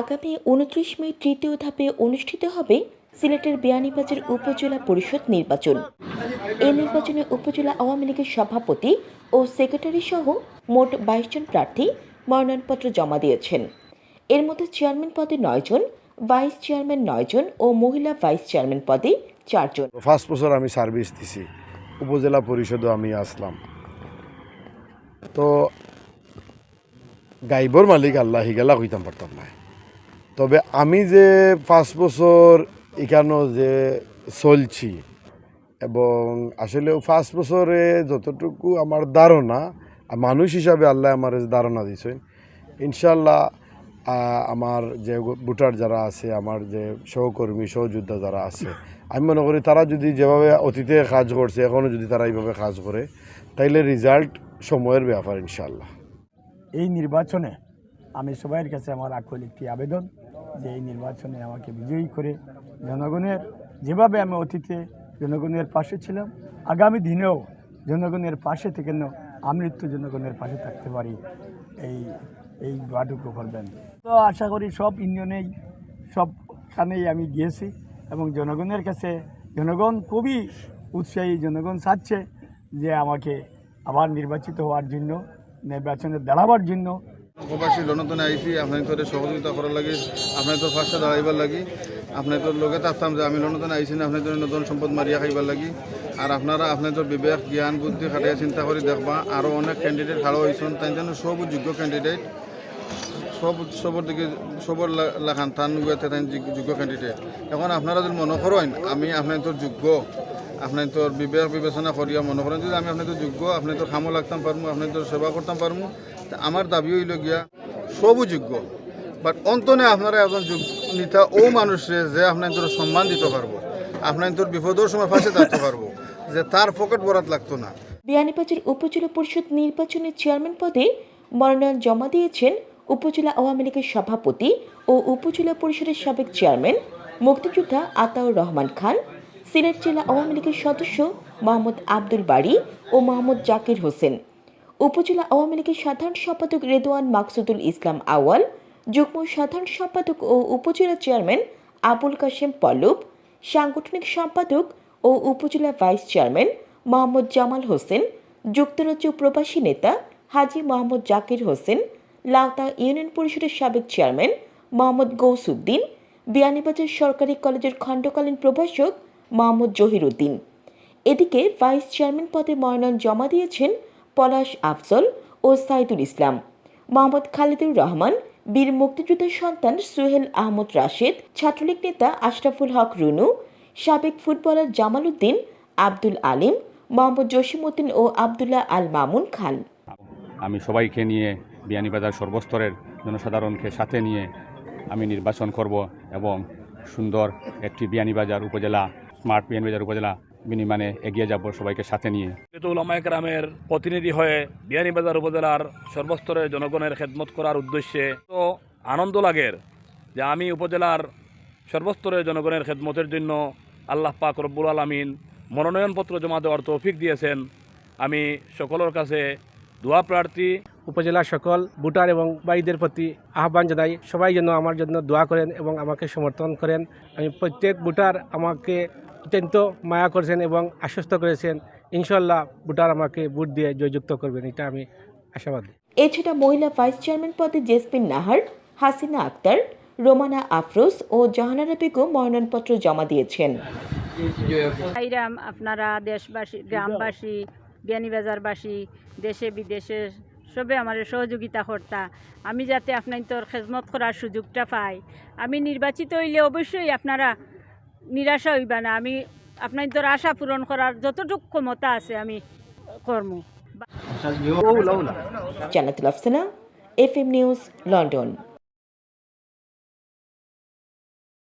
আগামী উনত্রিশ মে তৃতীয় ধাপে অনুষ্ঠিত হবে সিলেটের বিয়ানীবাজার উপজেলা পরিষদ নির্বাচন। এই নির্বাচনে উপজেলা আওয়ামী লীগের সভাপতি ও সেক্রেটারি সহ মোট বাইশ জন প্রার্থী মনোনয়নপত্র জমা দিয়েছেন। এর মধ্যে চেয়ারম্যান পদে নয় জন, ভাইস চেয়ারম্যান নয় জন ও মহিলা ভাইস চেয়ারম্যান পদে চারজন ফার্স্ট বছর আমি সার্ভিস দিছি, উপজেলা পরিষদও আমি আসলাম। তো গাইবর মালিক আল্লাহ হিগালা হইতাম পারতাম না তবে আমি যে পাঁচ বছর এখানেও যে চলছি, এবং আসলে পাঁচ বছরে যতটুকু আমার ধারণা মানুষ হিসাবে আল্লাহ আমার ধারণা দিয়েছেন ইনশাল্লাহ আমার যে ভোটার যারা আছে, আমার যে সহকর্মী, সহযোদ্ধা যারা আছে, আমি মনে করি তারা যদি যেভাবে অতীতে কাজ করছে এখনও যদি তারা এইভাবে কাজ করে, তাইলে রেজাল্ট সময়ের ব্যাপার ইনশাল্লাহ এই নির্বাচনে আমি সবাইয়ের কাছে আমার আকুল একটি আবেদন যে এই নির্বাচনে আমাকে বিজয়ী করে জনগণের, যেভাবে আমি অতীতে জনগণের পাশে ছিলাম, আগামী দিনেও জনগণের পাশে থেকে ন আমৃত্যু জনগণের পাশে থাকতে পারি। এই এই দোয়াটুকু করবেন। তো আশা করি সব ইউনিয়নেই সবখানেই আমি গিয়েছি এবং জনগণের কাছে, জনগণ খুবই উৎসাহী, জনগণ চাচ্ছে যে আমাকে আবার নির্বাচিত হওয়ার জন্য নির্বাচনে দাঁড়াবার জন্য। প্রবাসী লন্ডনে আইসি আপনার তোর সহযোগিতা করার লাগে আপনার তোর ফার্স্টে দাঁড়াইবার লাগি আপনার তোর লগে থাকতাম যে আমি লন্ডনে আইসি না আপনার নতুন সম্পদ মারিয়া খাইবার লাগি। আর আপনারা তোর বিবেক, জ্ঞান, বুদ্ধি খাটিয়ে চিন্তা করে দেখবা আরও অনেক ক্যান্ডিডেট খাড়ো হয়েছেন তাই জন্য সব যোগ্য ক্যান্ডিডেট সব সবর দিকে, সবর লাখান তান যোগ্য- ক্যান্ডিডেট এখন আপনারা যদি মনে করেন, আমি আপনার তোর যোগ্য। আপনার তোর বিবেক বিবেচনা করিয়া মনে করেন যদি আমি আপনার তোর যোগ্য আপনার তোর খামো লাগতাম পারব আপনার তোর সেবা করতাম পারব তা আমার দাবি হইল গিয়া সবও যোগ্য। বাট অন্তনে আপনারা একজন নেতা ও মানুষে যে আপনার তোর সম্মান দিতে পারব আপনার তোর বিপদের সময় ফাঁসে থাকতে পারব, যে তার পকেট বরাত লাগতো না। বিয়ানীবাজার উপজেলা পরিষদ নির্বাচনের চেয়ারম্যান পদে মনোনয়ন জমা দিয়েছেন উপজেলা আওয়ামী লীগের সভাপতি ও উপজেলা পরিষদের সাবেক চেয়ারম্যান মুক্তিযোদ্ধা আতাউর রহমান খান। সিলেট জেলা আওয়ামী লীগের সদস্য মোহাম্মদ আব্দুল বাড়ি ও মোহাম্মদ জাকির হোসেন। উপজেলা আওয়ামী লীগের সাধারণ সম্পাদক রেদোয়ান মাকসুদুল ইসলাম আওয়াল যুগ্ম সাধারণ সম্পাদক ও উপজেলা চেয়ারম্যান আবুল কাশেম পল্লব, সাংগঠনিক সম্পাদক ও উপজেলা ভাইস চেয়ারম্যান মোহাম্মদ জামাল হোসেন, যুক্তরাজ্য প্রবাসী নেতা হাজী মোহাম্মদ জাকির হোসেন লাউতা ইউনিয়ন পরিষদের সাবেক চেয়ারম্যান মোহাম্মদ গৌসুদ্দিন, বিয়ানীবাজার সরকারি কলেজের খণ্ডকালীন প্রভাষক মোহাম্মদ জহিরুদ্দিন। এদিকে ভাইস চেয়ারম্যান পদে মনোনয়ন জমা দিয়েছেন পলাশ আফজল ও সাইদুল ইসলাম। মোহাম্মদ খালিদুর রহমান, বীর মুক্তিযোদ্ধার সন্তান সুহেল আহমদ রাশেদ, ছাত্রলীগ নেতা আশরাফুল হক রুনু, সাবেক ফুটবলার জামাল উদ্দিন, আব্দুল আলিম, মোহাম্মদ জসিমউদ্দিন ও আবদুল্লাহ আল মামুন খান। আমি সবাইকে নিয়ে বিয়ানীবাজার সর্বস্তরের জনসাধারণকে সাথে নিয়ে আমি নির্বাচন করব এবং সুন্দর একটি বিয়ানীবাজার উপজেলা স্মার্ট বিয়ানীবাজার উপজেলা বিনিমানে এগিয়ে যাব সবাইকে সাথে নিয়ে। উলামায় গ্রামের প্রতিনিধি হয়ে বিয়ানীবাজার উপজেলার সর্বস্তরের জনগণের খেদমত করার উদ্দেশ্যে তো আনন্দ লাগের যে আমি উপজেলার সর্বস্তরের জনগণের খেদমতের জন্য আল্লাহ পাক রব্বুল আলমিন মনোনয়নপত্র জমা দেওয়ার তৌফিক দিয়েছেন। আমি সকলের কাছে দোয়া প্রার্থী। উপজেলার সকল ভোটার এবং ভাইদের প্রতি আহ্বান জানাই সবাই যেন আমার জন্য দোয়া করেন এবং আমাকে সমর্থন করেন। আমি প্রত্যেক ভোটার আমাকে অত্যন্ত মায়া করেছেন এবং আশ্বস্ত করেছেন ইনশাল্লাহ ভোটার আমাকে ভোট দিয়ে জয়যুক্ত করবেন এটা আমি আশাবাদী। এছাড়া মহিলা ভাইস চেয়ারম্যান পদে জেসমিন নাহার হাসিনা আক্তার রোমানা আফরোজ ও জাহানারা বেগম মনোনয়নপত্র জমা দিয়েছেন। আইরাম আপনারা দেশবাসী গ্রামবাসী বিয়ানীবাজারবাসী দেশে বিদেশে সবে আমার সহযোগিতা কর্তা আমি যাতে আপনার তোর খেজমত করার সুযোগটা পাই। আমি নির্বাচিত হইলে অবশ্যই আপনারা নিরাশা হইবা না। আমি আপনার তোর আশা পূরণ করার যতটুকু ক্ষমতা আছে আমি কর্ম। Jannatul Afsana F M news London.